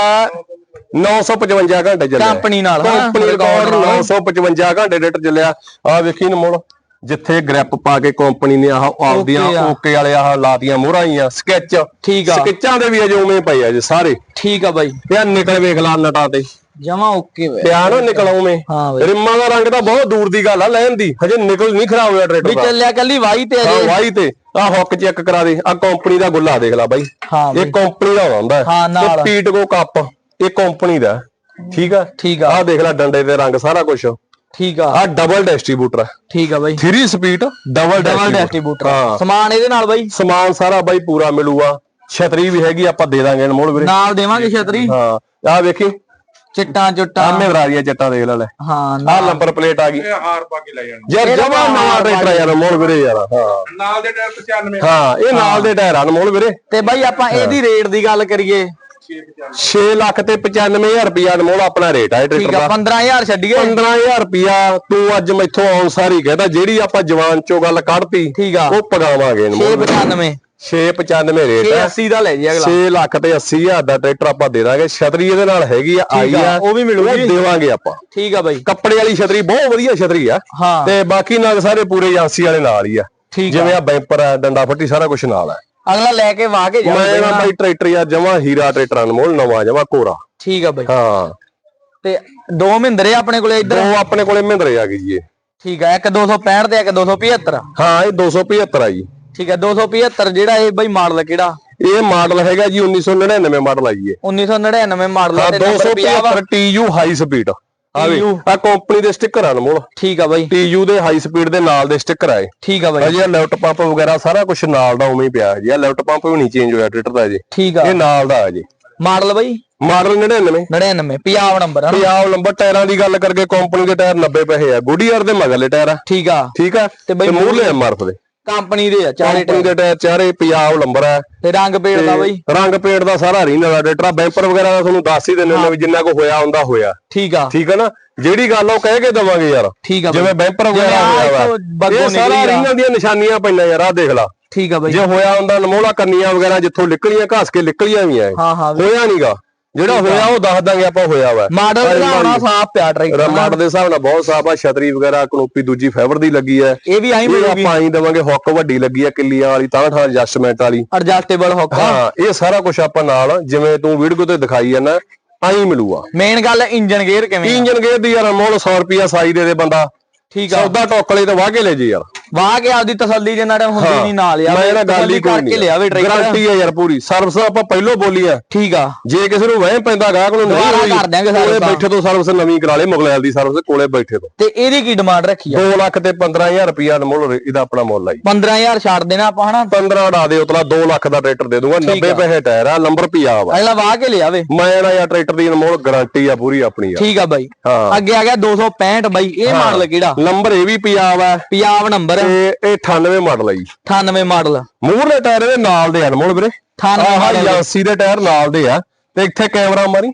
955 ਘੰਟੇ ਚੱਲਿਆ। ਕੰਪਨੀ ਨਾਲ ਹਾਂ ਕੰਪਨੀ ਰਿਕਾਰਡ 955 ਘੰਟੇ ਡੇਟ ਚੱਲਿਆ। ਆ ਵੇਖੀ ਨਮੋਲ ਜਿੱਥੇ ਗ੍ਰਿਪ ਪਾ ਕੇ ਕੰਪਨੀ ਨੇ ਆਹ ਆਪਦੀਆਂ Okay ਆ। ਓਕੇ ਵਾਲੇ ਆਹ ਲਾਤੀਆਂ ਮੋਹਰਾਂ ਆਈਆਂ ਸਕੈਚ। ਠੀਕ ਆ। ਸਕੈਚਾਂ ਦੇ ਵੀ ਅਜੇ ਉਵੇਂ ਪਏ ਆ ਜੇ ਸਾਰੇ। ਠੀਕ ਆ ਬਾਈ। ਆਹ ਨਿਕਲ ਵੇਖ ਲਾ ਨਟਾਂ ਤੇ। ਜਮਾ ਓਕੇ ਵੇ। ਪਿਆ ਨਾ ਨਿਕਲ ਉਵੇਂ ਹਾਂ ਬਾਈ ਰਿੰਮਾਂ ਦਾ ਰੰਗ ਤਾਂ ਬਹੁਤ ਦੂਰ ਦੀ ਗੱਲ ਆ ਲੈਣ ਦੀ। ਹਜੇ ਨਿਕਲ ਨਹੀਂ ਖਰਾਬ ਹੋਇਆ ਵੀ ਟਰੈਕਟਰ ਦਾ। ਚੱਲਿਆ ਕੱਲੀ ਵਾਈ ਤੇ ਹਾਂ ਅਜੇ ਵਾਈ ਤੇ। ਆ ਹੁੱਕ ਚੈੱਕ ਕਰਾ ਦੇ। ਆ ਕੰਪਨੀ ਦਾ ਗੁੱਲਾ ਦੇਖ ਲੈ ਬਾਈ। ਹਾਂ ਇਹ ਕੰਪਨੀ ਦਾ ਹੁੰਦਾ। ਹਾਂ, ਨਾਲ। ਪੀਟਗੋ ਕੱਪ ਇਹ ਕੰਪਨੀ ਦਾ। ਠੀਕ ਆ? ਠੀਕ ਆ। ਆਹ ਦੇਖ ਲੈ ਡੰਡੇ ਤੇ ਰੰਗ ਸਾਰਾ ਕੁਝ ਠੀਕ ਆ। ਆ ਡਬਲ ਡਿਸਟ੍ਰੀਬਿਊਟਰ ਠੀਕ ਆ ਬਾਈ। 3 ਸਪੀਡ ਡਬਲ ਡਬਲ ਡਿਸਟ੍ਰੀਬਿਊਟਰ ਹਾਂ। ਸਮਾਨ ਇਹਦੇ ਨਾਲ ਬਾਈ। ਸਮਾਨ ਸਾਰਾ ਬਾਈ ਪੂਰਾ ਮਿਲੂਗਾ। ਛਤਰੀ ਵੀ ਹੈਗੀ ਆਪਾਂ ਦੇ ਦਾਂਗੇ ਅਨਮੋਲ ਵੀਰੇ। ਨਾਲ ਦੇਵਾਂਗੇ ਛਤਰੀ। ਹਾਂ ਆ ਵੇਖੀ। ਚਿੱਟਾਂ ਆ ਚੁੱਟਾਂ ਮਹਿੰਦਰਾ ਦੀਆਂ ਜੱਟਾਂ ਦੇਖ ਲੈ ਲੈ। ਹਾਂ ਆ ਨਾਲ। ਨੰਬਰ ਪਲੇਟ ਆ ਗਈ। ਇਹ ਹਾਰ ਪਾ ਕੇ ਲੈ ਜਾਣੀ। ਯਾਰ ਇਹਦਾ ਜਮਾ ਨਵਾਂ ਟਰੈਕਟਰ ਆ ਯਾਰ ਮੋਲ ਵੀਰੇ ਯਾਰ ਹਾਂ। ਨਾਲ ਦੇ ਟਾਇਰ 95 ਹਾਂ ਇਹ ਨਾਲ ਦੇ ਟਾਇਰ ਹਨ ਮੋਲ ਵੀਰੇ। ਤੇ ਬਾਈ ਆਪਾਂ ਇਹਦੀ ਰੇਟ ਦੀ ਗੱਲ ਕਰੀਏ। 6 ਲੱਖ ਤੇ 95000 ਰੁਪਿਆ ਅਨਮੋਲ ਆਪਣਾ ਰੇਟ ਆ ਇਹ ਠੀਕ ਟਰੈਕਟਰ ਆ ਦਾ। 15000 ਛੱਡੀਏ। 15000 ਰੁਪਿਆ ਤੂੰ ਅੱਜ ਮੈਥੋਂ ਆਉਣ ਸਾਰੀ ਕਹਿੰਦਾ ਜਿਹੜੀ ਆਪਾਂ ਜਵਾਨ ਚੋਂ ਗੱਲ ਕੱਢਤੀ ਠੀਕ ਆ। ਉਹ ਪਗਾਵਾਂਗੇ ਅਨਮੋਲ। 695 695 ਰੇਟ ਹੈ 680 ਦਾ ਲੈ ਜੀ ਅਗਲਾ। 6 ਲੱਖ ਤੇ 80000 ਦਾ ਟਰੈਕਟਰ ਆਪਾਂ ਦੇ ਦਾਂਗੇ। ਛਤਰੀ ਇਹਦੇ ਨਾਲ ਹੈਗੀ ਆ ਆਈ ਆ, ਉਹ ਵੀ ਮਿਲੂਗੀ। ਦੇਵਾਂਗੇ ਆਪਾਂ। ਠੀਕ ਆ ਬਾਈ। ਕੱਪੜੇ ਵਾਲੀ ਛਤਰੀ ਬਹੁਤ ਵਧੀਆ ਛਤਰੀ ਆ। ਤੇ ਬਾਕੀ ਨਾਲ ਸਾਰੇ ਪੂਰੇ ਏਜੰਸੀ ਵਾਲੇ ਨਾਲ ਹੀ ਆ। ਜਿਵੇਂ ਆ ਬੈਂਪਰ ਆ ਡੰਡਾ ਫੱਟੀ ਸਾਰਾ ਕੁਝ ਨਾਲ ਆ। ਅਗਲਾ ਲੈ ਕੇ ਵਾਹ ਕੇ ਮੈਂ ਜਾਊਗਾ ਨਾ ਬਾਈ ਟਰੈਕਟਰ ਯਾਰ ਜਮਾ ਹੀਰਾ ਟਰੈਕਟਰ ਅਨਮੋਲ ਨਵਾਂ ਜਮਾ ਕੋਰਾ। ਠੀਕ ਆ ਬਾਈ। ਹਾਂ। ਤੇ ਦੋ ਮਹਿੰਦਰੇ ਆਪਣੇ ਕੋਲੇ ਇੱਧਰ? ਉਹ ਆਪਣੇ ਕੋਲੇ ਮਹਿੰਦਰੇ ਆ ਗਈ ਜੀ ਠੀਕ ਆ ਇੱਕ 265 ਤੇ ਇੱਕ 275 ਹਾਂ ਇਹ 275 ਆ ਜੀ। ਠੀਕ ਆ 275 ਜਿਹੜਾ ਇਹ ਬਾਈ ਮਾਡਲ ਕਿਹੜਾ? ਇਹ ਮਾਡਲ ਹੈਗਾ ਜੀ 1999 ਮਾਡਲ ਆ ਜੀ ਇਹ। 1999 ਮਾਡਲ ਹਾਂ ਤੇ ਨੰਬਰ ਪਿਆ ਵਾ। 275 TU ਹਾਈ ਸਪੀਡ ਆ ਵੇ TU ਆ ਕੰਪਨੀ ਦੇ ਸਟicker ਆ ਅਨਮੋਲ ਠੀਕ ਆ ਬਾਈ। TU ਦੇ ਹਾਈ ਸਪੀਡ ਦੇ ਨਾਲ ਦੇ ਸਟicker ਆਏ ਠੀਕ ਆ ਬਾਈ। ਅਜੇ ਲੈਫਟ ਪੰਪ ਵਗੈਰਾ ਸਾਰਾ ਕੁਝ ਨਾਲ ਦਾ ਉਵੇਂ ਹੀ ਪਿਆ ਜੀ। ਆ ਲੈਫਟ ਪੰਪ ਵੀ ਨਹੀਂ ਚੇਂਜ ਹੋਇਆ ਟਰੈਕਟਰ ਦਾ ਜੀ। ਠੀਕ ਆ। ਇਹ ਨਾਲ ਦਾ ਆ ਜੀ। ਮਾਡਲ ਬਾਈ? ਮਾਡਲ 99 99 ਪੰਜਾਬ ਨੰਬਰ ਆ ਪੰਜਾਬ ਨੰਬਰ ਟਾਇਰਾਂ ਦੀ ਗੱਲ ਕਰਕੇ ਕੰਪਨੀ ਦੇ ਟਾਇਰ 90 ਪੈਸੇ ਆ। ਗੁੱਡੀਅਰ ਦੇ ਮਗਰਲੇ ਟਾਇਰ ਆ। ਠੀਕ ਆ। ਠੀਕ ਆ? ਤੇ ਬਈ ਤੇ ਮੂਹਰਲੇ ਐਮਆਰਐਫ ਦੇ। ਕੰਪਨੀ ਦੇ ਆ ਚਾਰੇ ਕੰਪਨੀ ਦੇ ਟਾਇਰ। ਚਾਰੇ ਪੰਜਾਬ ਨੰਬਰ ਆ। ਤੇ ਰੰਗ ਪੇੜ ਦਾ ਬਾਈ? ਰੰਗ ਪੇਂਟ ਦਾ ਸਾਰਾ ਰੀਨ ਵਾਲਾ ਟਰੈਕਟਰ ਬੈਂਪਰ ਵਗੈਰਾ ਦਾ ਤੁਹਾਨੂੰ ਦੱਸ ਹੀ ਦਿੰਦੇ ਨੇ ਵੀ ਜਿੰਨਾ ਕੋ ਹੋਇਆ ਹੁੰਦਾ ਹੋਇਆ। ਠੀਕ ਆ। ਠੀਕ ਆ ਨਾ? ਜਿਹੜੀ ਗੱਲ ਆ ਉਹ ਕਹਿ ਕੇ ਦਵਾਂਗੇ ਯਾਰ। ਠੀਕ ਆ ਜਿਵੇਂ ਬੈਂਪਰ ਵਗੈਰਾ ਹੋਇਆ ਇਹ ਸਾਰਾ ਆ। ਰੀਨਾਂ ਦੀਆਂ ਨਿਸ਼ਾਨੀਆਂ ਪਈਆਂ ਯਾਰ ਆ ਦੇਖ ਲਾ। ਠੀਕ ਆ ਬਾਈ। ਜੇ ਹੋਇਆ ਹੁੰਦਾ ਅਨਮੋਲਾ ਕੰਨੀਆਂ ਵਗੈਰਾ ਜਿੱਥੋਂ ਨਿਕਲੀਆਂ ਘਾਸ ਕੇ ਨਿਕਲੀਆਂ ਵੀ ਆ ਹਾਂ ਹਾਂ। ਹੋਇਆ ਨਹੀਂਗਾ ਜਿਹੜਾ ਹੋਇਆ ਉਹ ਦੱਸ ਦਾਂਗੇ ਆਪਾਂ ਹੋਇਆ ਵਾ। ਮਾਡਲ ਦਾ ਹੋਣਾ ਸਾਫ਼ ਪਿਆ ਟਰੈਕਟਰ ਰਮਾਡ ਦੇ ਹਿਸਾਬ ਨਾਲ ਬਹੁਤ ਸਾਫ਼ ਆ ਛਤਰੀ ਵਗੈਰਾ ਕਨੋਪੀ ਦੂਜੀ ਫਾਈਬਰ ਦੀ ਲੱਗੀ ਹੈ ਇਹ ਵੀ ਆਈ ਮਿਲੂਗੀ ਆਪਾਂ ਹੀ ਦਵਾਂਗੇ ਹੁੱਕ ਵੱਡੀ ਲੱਗੀ ਆ ਕਿੱਲੀਆਂ ਵਾਲੀ ਤਾਂ ਠਾਂ ਐਡਜਸਟਮੈਂਟ ਵਾਲੀ। ਐਡਜਸਟੇਬਲ ਹੁੱਕ ਹਾਂ ਇਹ ਸਾਰਾ ਕੁਝ ਆਪਾਂ ਨਾਲ ਜਿਵੇਂ ਤੂੰ ਵੀਡੀਓ ਤੇ ਦਿਖਾਈ ਜਾਂਦਾ ਆਈ ਮਿਲੂਗਾ। ਮੇਨ ਗੱਲ ਇੰਜਨ ਗੇਅਰ ਕਿਵੇਂ? ਇੰਜਨ ਗੇਅਰ ਦੀ ਯਾਰ ਅਮੋਲ 100 ਰੁਪਿਆ ਸਾਈ ਦੇ ਦੇ ਬੰਦਾ। ਠੀਕ ਆ। ਸੌਦਾ ਟੋਕਲੇ ਤੇ ਵਾਹ ਕੇ ਲੈ ਜੀ ਯਾਰ। ਵਾਹ ਕੇ ਆਪਦੀ ਤਸੱਲੀ ਜਿੰਨਾ ਟਾਈਮ ਹੁੰਦੀ ਨਹੀਂ ਨਾਲ ਯਾਰ ਮੈਂ ਇਹਦਾ ਗੱਲ ਹੀ ਕੋਈ ਕਰਕੇ ਨਹੀਂ ਲਿਆਵੇ ਟਰੈਕਟਰ ਗਾਰੰਟੀ ਹੈ ਯਾਰ ਪੂਰੀ। ਸਰਵਿਸ ਆਪਾਂ ਪਹਿਲੋਂ ਬੋਲੀ ਆ। ਠੀਕ ਆ। ਜੇ ਕਿਸੇ ਨੂੰ ਵਹਿਮ ਪੈਂਦਾ ਗਾਹਕ ਨੂੰ ਨਹੀਂ ਹੋਈ ਕਰ ਦਿਆਂਗੇ service ਬੈਠੇ ਤੋਂ ਸਰਵਿਸ ਨਵੀਂ ਕਰਾ ਲੇ ਮੁਗਲੈਲ ਦੀ ਸਰਵਿਸ ਕੋਲੇ ਬੈਠੇ ਤੋਂ। ਤੇ ਇਹਦੀ ਕੀ ਡਿਮਾਂਡ ਰੱਖੀ ਆ? 2 ਲੱਖ ਤੇ 15000 ਰੁਪਿਆ ਮੁੱਲ ਇਹਦਾ ਆਪਣਾ ਮੁੱਲ ਆਈ 15000 ਛੱਡ ਦੇਣਾ ਆਪਾਂ ਹਨਾ? 15 ਡਾ ਦੇ ਉਤਲਾ 2 ਲੱਖ ਦਾ ਟਰੈਕਟਰ ਦੇ ਦੂੰਗਾ 90 ਪੈਸੇ ਟਾਇਰ ਆ ਨੰਬਰ ਪਿਆ ਵਾ। ਅਗਲਾ ਵਾਹ ਕੇ ਲਿਆਵੇ ਮੈਂ ਨਾ ਯਾਰ ਟਰੈਕਟਰ ਦੀ ਅਨਮੋਲ ਗਾਰੰਟੀ ਆ ਪੂਰੀ ਆਪਣੀ ਆ। ਠੀਕ ਆ ਬਾਈ। ਅੱਗੇ ਆ ਗਿਆ 265 ਬਾਈ ਇਹ ਮਾਡਲ ਕਿਹੜਾ? ਨੰਬਰ ਇਹ ਵੀ ਪਿਆ ਵਾ। ਪੰਜਾਬ ਨੰਬਰ ਤੇ ਇਹ 98 ਮਾਡਲ ਆ ਜੀ। 98 ਮਾਡਲ ਮੂਹਰਲੇ ਟਾਇਰ ਇਹਦੇ ਨਾਲ ਦੇ ਆ ਅਨਮੋਲ ਵੀਰੇ। 98 ਆਹ ਮਾਡਲ ਏਜੰਸੀ ਦੇ ਟਾਇਰ ਨਾਲ ਦੇ ਆ। ਤੇ ਇੱਥੇ ਕੈਮਰਾ ਮਾਰੀ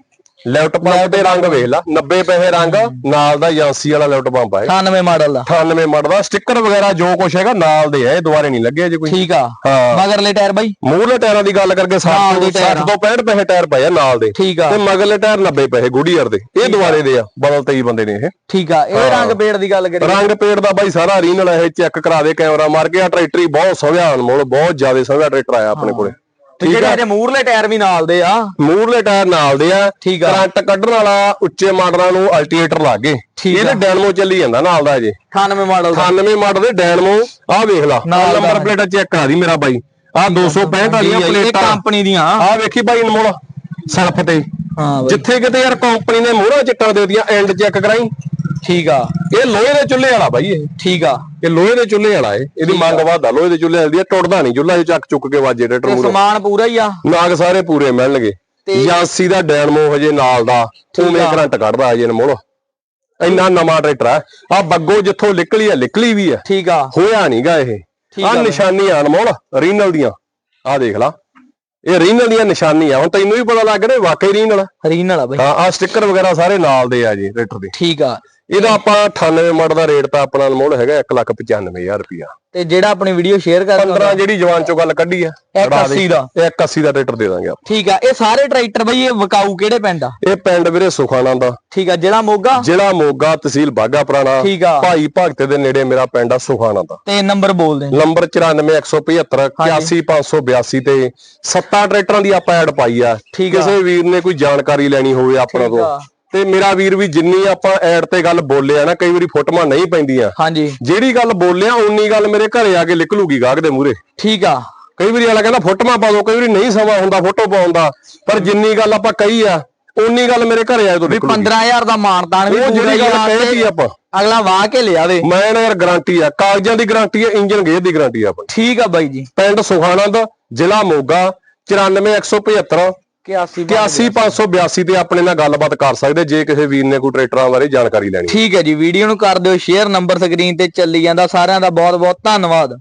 ਲੈਫਟ ਪੰਪ ਤੇ ਰੰਗ ਵੇਖ ਲਾ 90 ਪੈਸੇ ਰੰਗ ਨਾਲ ਦਾ ਏਜੰਸੀ ਵਾਲਾ ਲੈਫਟ ਪੰਪ ਆ ਇਹ। 98 ਮਾਡਲ ਦਾ। 98 ਮਾਡਲ ਦਾ। ਸਟicker ਵਗੈਰਾ ਜੋ ਕੁਛ ਹੈਗਾ ਨਾਲ ਦੇ ਆ ਇਹ ਦੁਬਾਰੇ ਨਹੀਂ ਲੱਗੇ ਜੇ ਕੋਈ। ਠੀਕ ਆ। ਮਗਰਲੇ ਟਾਇਰ ਬਾਈ? ਮੂਹਰਲੇ ਟਾਇਰਾਂ ਦੀ ਗੱਲ ਕਰਕੇ 60 ਨਾਲ ਦੇ ਤੋਂ ਟਾਇਰ 60 ਤੋਂ 65 ਪੈਸੇ ਟਾਇਰ ਪਏ ਆ ਨਾਲ ਦੇ। ਠੀਕ ਆ। ਤੇ ਮਗਰਲੇ ਟਾਇਰ 90 ਪੈਸੇ ਗੁੱਡੀਅਰ ਦੇ। ਇਹ ਦੁਬਾਰੇ ਦੇ ਆ ਬਦਲ 23 ਬੰਦੇ ਨੇ ਇਹ। ਠੀਕ ਆ। ਇਹ ਰੰਗ ਪੇੜ ਦੀ ਗੱਲ ਕਰੀਏ। ਰੰਗ ਪੇੜ ਦਾ ਬਾਈ ਸਾਰਾ ਰੀਨਲ ਇਹ ਚੈੱਕ ਕਰਾ ਦੇ ਕੈਮਰਾ ਮਾਰ ਕੇ। ਆ ਟਰੈਕਟਰ ਹੀ ਬਹੁਤ ਸੋਹਣਾ ਅਨਮੋਲ ਬਹੁਤ ਜ਼ਿਆਦਾ ਸੋਹਣਾ ਟਰੈਕਟਰ ਆਇਆ ਆਪਣੇ ਕੋਲੇ। ਤੇ ਜਿਹੜੇ ਇਹਦੇ ਮੂਰਲੇ ਟਾਇਰ ਵੀ ਨਾਲ ਦੇ ਆ। ਮੂਰਲੇ ਟਾਇਰ ਨਾਲ ਦੇ ਆ। ਠੀਕ ਆ। ਕਰੰਟ ਕੱਢਣ ਵਾਲਾ ਉੱਚੇ ਮਾਡਲਾਂ ਨੂੰ ਅਲਟੀਏਟਰ ਲੱਗ ਇਹਦੇ ਡੈਨਮੋ ਚੱਲੀ ਜਾਂਦਾ ਨਾਲ ਦਾ ਜੇ 98 ਮਾਡਲ ਦਾ। 98 ਮਾਡਲ ਦੇ ਡੈਨਮੋ। ਆਹ ਵੇਖ ਲਾ ਨੰਬਰ ਪਲੇਟ ਚੈੱਕ ਕਰਾ ਦੀ ਮੇਰਾ ਬਾਈ। ਆਹ 265 ਵਾਲੀਆਂ ਇਹ ਪਲੇਟਾਂ। ਕੰਪਨੀ ਦੀਆਂ। ਆਹ ਵੇਖੀ ਬਾਈ ਅਨਮੋਲ ਸਲਫ ਤੇ। ਹਾਂ ਬਾਈ। ਜਿੱਥੇ ਕਿਤੇ ਯਾਰ ਕੰਪਨੀ ਨੇ ਮੋਹਰਾਂ ਚਿੱਟਾਂ ਦੇ ਦਿੱਤੀਆਂ ਐਂਡ ਚੈੱਕ ਕਰਾਈ। ਠੀਕ ਆ। ਇਹ ਲੋਹੇ ਦੇ ਚੁੱਲ੍ਹੇ ਵਾਲਾ ਬਾਈ ਇਹ। ਠੀਕ ਆ। ਇਹ ਲੋਹੇ ਦੇ ਚੁੱਲ੍ਹੇ ਵਾਲਾ ਏ ਇਹਦੀ ਮੰਗ ਵਾਧਾ ਲੋਹੇ ਦੇ ਚੁੱਲ੍ਹੇ ਵਾਲੀ ਆ, ਟੁੱਟਦਾ ਨਹੀਂ। ਚੁੱਲ੍ਹਾ ਚੱਕ ਚੁੱਕ ਕੇ ਵਾਜੇ ਟਰੈਕਟਰ ਤੇ ਸਮਾਨ ਪੂਰਾ ਹੀ ਆ। ਨਾਗ ਸਾਰੇ ਪੂਰੇ ਮਿਲਣਗੇ। ਤੇ- ਯਾਸੀ ਦਾ ਡੈਨਮੋ ਹਜੇ ਨਾਲ ਦਾ। ਉਵੇਂ ਆ। ਕਰੰਟ ਕੱਢਦਾ ਹਜੇ ਅਨਮੋਲ ਇੰਨਾ ਨਵਾਂ ਟਰੈਕਟਰ ਆ। ਆ ਬੱਗੋ ਜਿੱਥੋਂ ਨਿਕਲੀ ਆ ਨਿਕਲੀ ਵੀ ਆ। ਠੀਕ ਆ। ਹੋਇਆ ਨਹੀਂਗਾ ਇਹ। ਠੀਕ ਆ ਆ ਬਈ। ਨਿਸ਼ਾਨੀਆਂ ਅਨਮੋਲ ਰੀਨਲ ਦੀਆਂ। ਆ ਦੇਖ ਲਾ। ਇਹ ਰੀਨਲ ਦੀਆਂ ਨਿਸ਼ਾਨੀਆਂ ਹੁਣ ਤੈਨੂੰ ਵੀ ਪਤਾ ਲੱਗ ਰਿਹਾ ਵਾਕਈ ਰੀਨਲ ਹਰੀਨ ਵਾਲਾ ਬਾਈ। ਹਾਂ ਆ ਸਟicker ਵਗੈਰਾ ਸਾਰੇ ਨਾਲ ਦੇ ਆ ਜੀ ਟਰੈਕਟਰ ਦੇ। ਠੀਕ ਆ। ਇਹਦਾ ਆਪਾਂ 98 ਮਾਡਲ ਦਾ ਰੇਟ ਤਾਂ ਆਪਣਾ ਅਨਮੋਲ ਹੈਗਾ 195000 ਰੁਪਿਆ ਤੇ ਜਿਹੜਾ ਆਪਣੀ ਵੀਡੀਓ ਸ਼ੇਅਰ ਕਰ 15 ਜਿਹੜੀ ਜਵਾਨ ਚੋਂ ਗੱਲ ਕੱਢੀ ਆ ਇੱਕ ਕਢਾ ਦੇ। ਅੱਸੀ ਦਾ। ਇੱਕ 80 ਦਾ ਟਰੈਕਟਰ ਦੇ ਦਾਂਗੇ ਆਪਾਂ। ਠੀਕ ਆ ਇਹ ਸਾਰੇ ਟਰੈਕਟਰ ਬਾਈ ਇਹ ਵਿਕਾਊ ਕਿਹੜੇ ਪਿੰਡ ਆ? ਇਹ ਪਿੰਡ ਵੀਰੇ ਸੁਖਾਣਾ ਦਾ ਠੀਕ ਆ ਜਿਹੜਾ ਮੋਗਾ? ਜ਼ਿਲ੍ਹਾ ਮੋਗਾ ਤਹਿਸੀਲ ਬਾਗਾ ਪੁਰਾਣਾ। ਠੀਕ ਆ। ਭਾਈ ਭਗਤ ਦੇ ਨੇੜੇ ਮੇਰਾ ਪਿੰਡ ਆ ਸੁਖਾਣਾ ਦਾ ਤੇ ਨੰਬਰ ਬੋਲ ਦੇ। ਨੰਬਰ 94175 81582 ਤੇ ਸੱਤਾਂ ਟਰੈਕਟਰਾਂ ਦੀ ਆਪਾਂ ਐਡ ਪਾਈ ਆ। ਕਿਸੇ ਵੀਰ ਨੇ ਕੋਈ ਜਾਣਕਾਰੀ ਲੈਣੀ ਹੋਵੇ ਆਪਣਾ ਤੋਂ। ਤੇ ਮੇਰਾ ਵੀਰ ਵੀ ਜਿੰਨੀ ਆਪਾਂ ਐਡ ਤੇ ਗੱਲ ਬੋਲਿਆ ਨਾ ਕਈ ਵਾਰੀ ਫੋਟੋਆਂ ਨਹੀਂ ਪੈਂਦੀਆਂ। ਹਾਂਜੀ। ਜਿਹੜੀ ਗੱਲ ਬੋਲਿਆ ਉਨੀ ਗੱਲ ਮੇਰੇ ਘਰੇ ਆ ਕੇ ਨਿਕਲੂਗੀ ਗਾਹਕ ਦੇ ਮੂਹਰੇ। ਠੀਕ ਆ। ਕਈ ਵਾਰੀ ਵਾਲਾ ਕਹਿੰਦਾ ਫੋਟੋਆਂ ਪਾ ਦੋ ਕਈ ਵਾਰੀ ਨਹੀਂ ਸਮਾਂ ਹੁੰਦਾ ਫੋਟੋ ਪਾਉਣ ਦਾ। ਪਰ ਜਿੰਨੀ ਗੱਲ ਆਪਾਂ ਕਹੀ ਆ ਉਨੀ ਗੱਲ ਮੇਰੇ ਘਰੇ ਆਏ ਤੋਂ ਵੀ ਨਿਕਲੂਗੀ। 15000 ਦਾ ਮਾਨਤਾਨ ਵੀ ਉਹ ਜਿਹੜੀ ਗੱਲ ਤੇ ਕਹਿਤੀ ਆਪਾਂ। ਅਗਲਾ ਵਾਹ ਕੇ ਲਿਆਵੇ ਮੈਂ ਨਾ ਯਾਰ ਗਾਰੰਟੀ ਆ ਕਾਗਜ਼ਾਂ ਦੀ ਗਾਰੰਟੀ ਆ ਇੰਜਨ ਗੇਅਰ ਦੀ ਗਾਰੰਟੀ ਆ ਆਪਣੀ ਠੀਕ ਆ ਬਾਈ ਜੀ। ਪਿੰਡ ਸੁਖਾਨੰਦ ਜ਼ਿਲ੍ਹਾ ਮੋਗਾ 94175 81 81582 ਤੇ ਆਪਣੇ ਨਾਲ ਗੱਲਬਾਤ ਕਰ ਸਕਦੇ ਜੇ ਕਿਸੇ ਵੀਰ ਨੇ ਕੋਈ ਟਰੈਕਟਰਾਂ ਬਾਰੇ ਜਾਣਕਾਰੀ ਲੈਣੀ ਠੀਕ ਹੈ ਜੀ ਵੀਡੀਓ ਨੂੰ ਕਰ ਦਿਓ ਸ਼ੇਅਰ ਨੰਬਰ ਸਕਰੀਨ ਤੇ ਚੱਲੀ ਜਾਂਦਾ। ਸਾਰਿਆਂ ਦਾ ਬਹੁਤ ਬਹੁਤ ਧੰਨਵਾਦ।